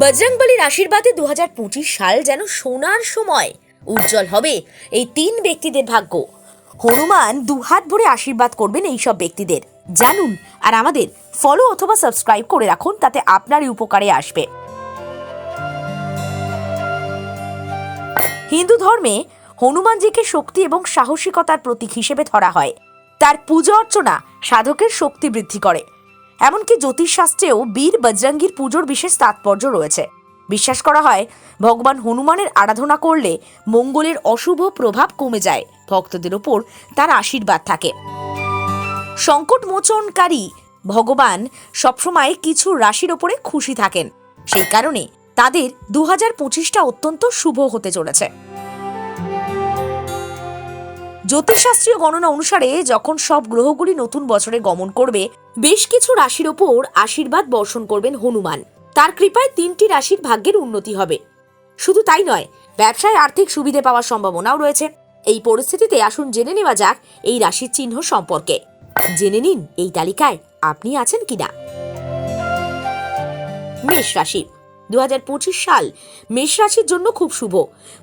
বজরংবলির আশীর্বাদে দুহাজার পঁচিশ সাল যেন সোনার সময় উজ্জ্বল হবে এই তিন ব্যক্তিদের ভাগ্য। হনুমান দুহাত ভরে আশীর্বাদ করবেন এই সব ব্যক্তিদের। জানুন আর আমাদের ফলো অথবা সাবস্ক্রাইব করে রাখুন, তাতে আপনারই উপকারে আসবে। হিন্দু ধর্মে হনুমানজিকে শক্তি এবং সাহসিকতার প্রতীক হিসেবে ধরা হয়। তার পূজা অর্চনা সাধকের শক্তি বৃদ্ধি করে। এমনকি জ্যোতিষশাস্ত্রেও বীর বজরঙ্গীর পুজোর বিশেষ তাৎপর্য রয়েছে। বিশ্বাস করা হয়, ভগবান হনুমানের আরাধনা করলে মঙ্গলের অশুভ প্রভাব কমে যায়, ভক্তদের ওপর তার আশীর্বাদ থাকে। সংকট মোচনকারী ভগবান সবসময় কিছু রাশির ওপরে খুশি থাকেন। সেই কারণে তাদের দু হাজার পঁচিশটা অত্যন্ত শুভ হতে চলেছে। জ্যোতিষশাস্ত্রীয় গণনা অনুসারে যখন সব গ্রহগুলি নতুন বছরে গমন করবে, বেশ কিছু রাশির ওপর আশীর্বাদ বর্ষণ করবেন হনুমান। তার কৃপায় তিনটি রাশির ভাগ্যের উন্নতি হবে। শুধু তাই নয়, ব্যবসায় আর্থিক সুবিধে পাওয়ার সম্ভাবনাও রয়েছে। এই পরিস্থিতিতে আসুন জেনে নেওয়া যাক এই রাশির চিহ্ন সম্পর্কে। জেনে নিন এই তালিকায় আপনি আছেন কিনা। মেষ রাশি দু হাজার পঁচিশ সাল। মেষ রাশির জন্য খুব শুভ।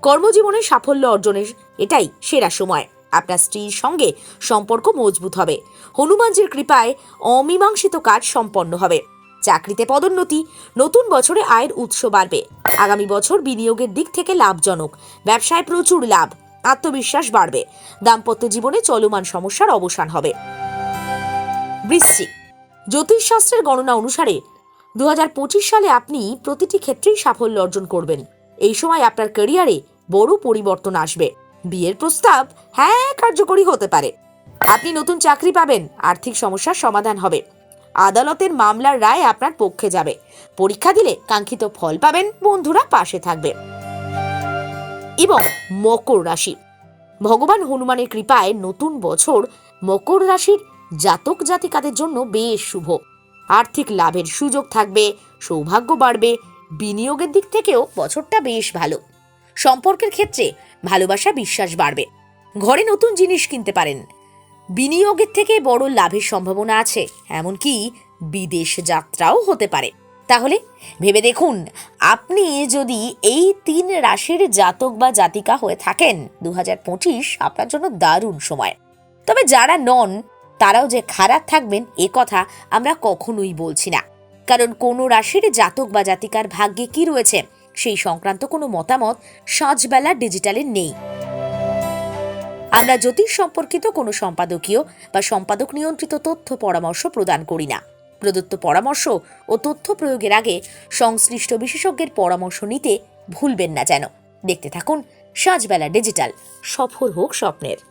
কর্মজীবনে সাফল্য অর্জনের এটাই সেরা সময়। আপনার স্ত্রীর সঙ্গে সম্পর্ক মজবুত হবে। হনুমানজির কৃপায় অমীমাংসিত কাজ সম্পন্ন হবে। চাকরিতে পদোন্নতি, নতুন বছরে আয়ের উৎস বাড়বে। আগামী বছর বিনিয়োগের দিক থেকে লাভজনক। ব্যবসায় প্রচুর লাভ, আত্মবিশ্বাস বাড়বে। দাম্পত্য জীবনে চলমান সমস্যার অবসান হবে। বৃশ্চিক, জ্যোতিষশাস্ত্রের গণনা অনুসারে দু হাজার পঁচিশ সালে আপনি প্রতিটি ক্ষেত্রেই সাফল্য অর্জন করবেন। এই সময় আপনার ক্যারিয়ারে বড় পরিবর্তন আসবে। বিয়ের প্রস্তাব হ্যাঁ কার্যকরী হতে পারে। আপনি নতুন চাকরি পাবেন, আর্থিক সমস্যার সমাধান হবে। আদালতের মামলার রায় আপনার পক্ষে যাবে। পরীক্ষা দিলে কাঙ্ক্ষিত ফল পাবেন, বন্ধুরা পাশে থাকবে। এবং মকর রাশি। ভগবান হনুমানের কৃপায় নতুন বছর মকর রাশির জাতক জাতিকাদের জন্য বেশ শুভ। আর্থিক লাভের সুযোগ থাকবে, সৌভাগ্য বাড়বে, বিনিয়োগের দিক থেকেও বছরটা বেশ ভালো। সম্পর্কের ক্ষেত্রে ভালোবাসা বিশ্বাস বাড়বে। ঘরে নতুন জিনিস কিনতে পারেন। বিনিয়োগের থেকে বড় লাভের সম্ভাবনা আছে, এমনকি বিদেশ যাত্রাও হতে পারে। তাহলে ভেবে দেখুন, আপনি যদি এই তিন রাশির জাতক বা জাতিকা হয়ে থাকেন দু হাজার পঁচিশ আপনার জন্য দারুণ সময়। তবে যারা নন, তারাও যে খারাপ থাকবেন, এ কথা আমরা কখনোই বলছি না। কারণ কোনো রাশির জাতক বা জাতিকার ভাগ্যে কি রয়েছে? সেই সংক্রান্ত কোনো মতামত সাঁঝবেলা ডিজিটালে নেই। আমরা জ্যোতিষ সম্পর্কিত কোনো সম্পাদকীয় বা সম্পাদক নিয়ন্ত্রিত তথ্য পরামর্শ প্রদান করি না। প্রদত্ত পরামর্শ ও তথ্য প্রয়োগের আগে সংশ্লিষ্ট বিশেষজ্ঞের পরামর্শ নিতে ভুলবেন না যেন। দেখতে থাকুন সাঁঝবেলা ডিজিটাল। সফল হোক স্বপ্নের।